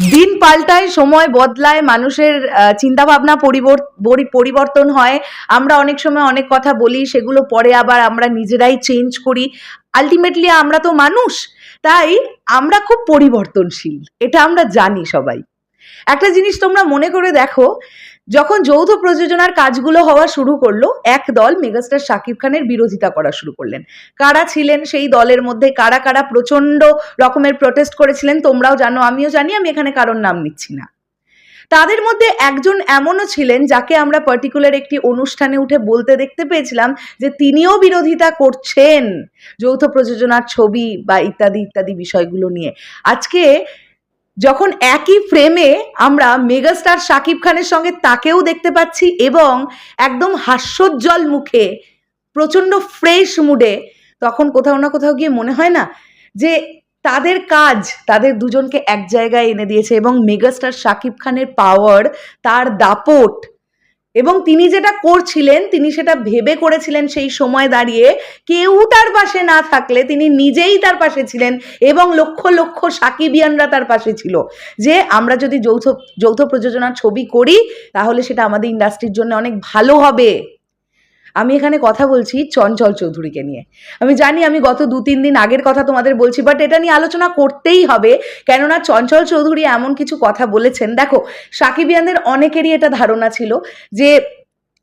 দিন পাল্টায়, সময় বদলায়, মানুষের চিন্তা ভাবনা পরিবর্তন হয়। আমরা অনেক সময় অনেক কথা বলি, সেগুলো পরে আবার আমরা নিজেরাই চেঞ্জ করি। আলটিমেটলি আমরা তো মানুষ, তাই আমরা খুব পরিবর্তনশীল, এটা আমরা জানি সবাই। একটা জিনিস তোমরা মনে করে দেখো যখন যৌথ প্রযোজনার কাজগুলো হওয়া শুরু করল, এক দল মেগাস্টার শাকিব খানের বিরোধিতা করা শুরু করলেন। কারা ছিলেন সেই দলের মধ্যে, কারা কারা প্রচণ্ড রকমের প্রোটেস্ট করেছিলেন তোমরাও জানো, আমিও জানি, আমি এখানে কারোর নাম নিচ্ছি না। তাদের মধ্যে একজন এমনও ছিলেন যাকে আমরা পার্টিকুলার একটি অনুষ্ঠানে উঠে বলতে দেখতে পেয়েছিলাম যে তিনিও বিরোধিতা করছেন যৌথ প্রযোজনার ছবি বা ইত্যাদি ইত্যাদি বিষয়গুলো নিয়ে। আজকে যখন একই ফ্রেমে আমরা মেগাস্টার শাকিব খানের সঙ্গে তাকেও দেখতে পাচ্ছি এবং একদম হাস্যোজ্জ্বল মুখে, প্রচণ্ড ফ্রেশ মুডে তখন কোথাও না কোথাও গিয়ে মনে হয় না যে তাদের কাজ, তাদের দুজনকে এক জায়গায় এনে দিয়েছে এবং মেগাস্টার শাকিব খানের পাওয়ার তার দাপট এবং তিনি যেটা করছিলেন, তিনি সেটা ভেবে করেছিলেন সেই সময় দাঁড়িয়ে, কেউ তার পাশে না থাকলে তিনি নিজেই তার পাশে ছিলেন এবং লক্ষ লক্ষ সাকিবিয়ানরা তার পাশে ছিল। যে আমরা যদি যৌথ যৌথ প্রযোজনার ছবি করি, তাহলে সেটা আমাদের ইন্ডাস্ট্রির জন্য অনেক ভালো হবে। আমি এখানে কথা বলছি চঞ্চল চৌধুরীকে নিয়ে। আমি জানি আমি গত দু তিন দিন আগের কথা তোমাদের বলছি বাট এটা নিয়ে আলোচনা করতেই হবে, কেননা চঞ্চল চৌধুরী এমন কিছু কথা বলেছেন। দেখো সাকিবিয়ানদের অনেকেরই এটা ধারণা ছিল যে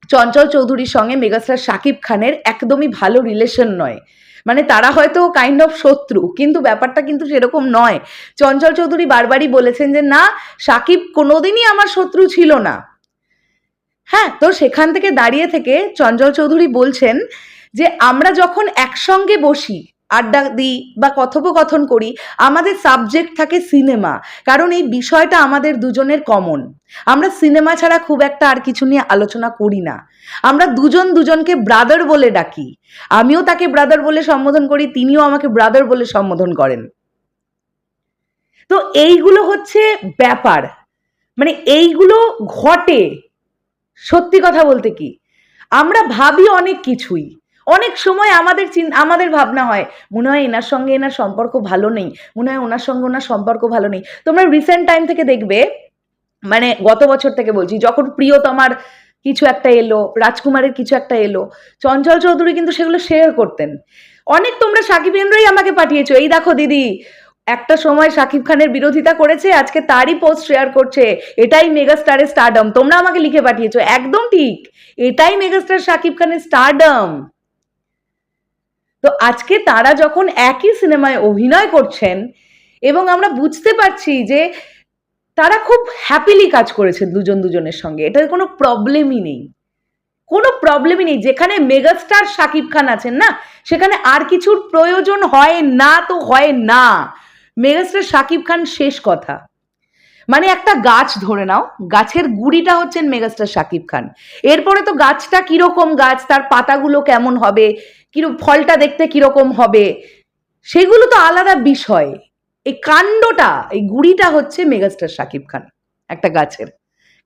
চঞ্চল চৌধুরীর সঙ্গে মেগাস্টার সাকিব খানের একদমই ভালো রিলেশন নয়। মানে তারা হয়তো কাইন্ড অফ শত্রু, কিন্তু ব্যাপারটা কিন্তু সেরকম নয়। চঞ্চল চৌধুরী বারবারই বলেছেন যে, না, সাকিব কোনোদিনই আমার শত্রু ছিল না। হ্যাঁ তো সেখান থেকে দাঁড়িয়ে থেকে চঞ্চল চৌধুরী বলছেন যে, আমরা যখন একসঙ্গে বসি, আড্ডা দিই বা কথোপকথন করি, আমাদের সাবজেক্ট থাকে সিনেমা কারণ এই বিষয়টা আমাদের দুজনের কমন আমরা সিনেমা ছাড়া খুব একটা আর কিছু নিয়ে আলোচনা করি না। আমরা দুজন দুজনকে ব্রাদার বলে ডাকি। আমিও তাকে ব্রাদার বলে সম্বোধন করি, তিনিও আমাকে ব্রাদার বলে সম্বোধন করেন। তো এইগুলো হচ্ছে ব্যাপার। মানে এইগুলো ঘটে। সত্যি কথা বলতে কি? আমরা ভাবি অনেক কিছুই। অনেক সময় আমাদের আমাদের ভাবনা হয়, মনে হয় এনার সঙ্গে এনার সম্পর্ক ভালো নেই, মনে হয় ওনার সঙ্গে ওনার সম্পর্ক ভালো নেই। তোমরা রিসেন্ট টাইম থেকে দেখবে মানে গত বছর থেকে বলছি, যখন প্রিয়তমার কিছু একটা এলো, রাজকুমারের কিছু একটা এলো, চঞ্চল চৌধুরী কিন্তু সেগুলো শেয়ার করতেন। অনেক তোমরা সাকিবেন্দ্রই আমাকে পাঠিয়েছো, এই দেখো দিদি একটা সময় শাকিব খানের বিরোধিতা করেছে, আজকে তারই পোস্ট শেয়ার করছে, এটাই মেগাস্টারের স্টারডম তোমরা আমাকে লিখে পাঠিয়েছো, একদম ঠিক। এটাই মেগাস্টার শাকিব খানের স্টারডম তো আজকে তারা যখন একই সিনেমায় অভিনয় করছেন, এবং আমরা বুঝতে পারছি যে তারা খুব হ্যাপিলি কাজ করেছেন দুজন দুজনের সঙ্গে, এটার কোনো প্রবলেমই নেই। কোনো প্রবলেমই নেই, যেখানে মেগাস্টার শাকিব খান আছেন না, সেখানে আর কিছুর প্রয়োজন হয় না তো হয় না। মেগাস্টার শাকিব খান শেষ কথা। মানে একটা গাছ ধরে নাও, গাছের গুড়িটা হচ্ছেন মেগাস্টার শাকিব খান। এরপরে তো গাছটা কীরকম গাছ, তার পাতাগুলো কেমন হবে কীরকম ফলটা দেখতে কীরকম হবে, সেগুলো তো আলাদা বিষয়। এই কাণ্ডটা, এই গুড়িটা হচ্ছে মেগাস্টার শাকিব খান, একটা গাছের।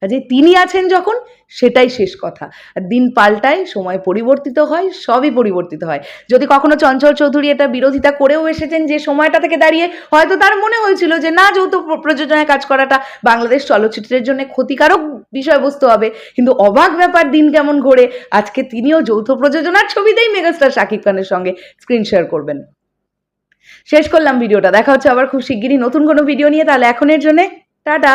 কাজে তিনি আছেন যখন, সেটাই শেষ কথা। দিন পাল্টায়, সময় পরিবর্তিত হয়, সবই পরিবর্তিত হয়। যদি কখনো চঞ্চল চৌধুরী এটা বিরোধিতা করেও এসেছেন যে সময়টা থেকে দাঁড়িয়ে, হয়তো তার মনে হয়েছিল যে না, যৌথ প্রযোজনায় কাজ করাটা বাংলাদেশ চলচ্চিত্রের জন্য ক্ষতিকারক বিষয়বস্তু হবে। কিন্তু অবাক ব্যাপার, দিন কেমন ঘোরে, আজকে তিনিও যৌথ প্রযোজনার ছবিতেই মেগাস্টার শাকিব খানের সঙ্গে স্ক্রিন শেয়ার করবেন। শেষ করলাম ভিডিওটা। দেখা হচ্ছে আবার খুব শিগগিরই নতুন কোনো ভিডিও নিয়ে। তাহলে এখনের জন্যে টাটা।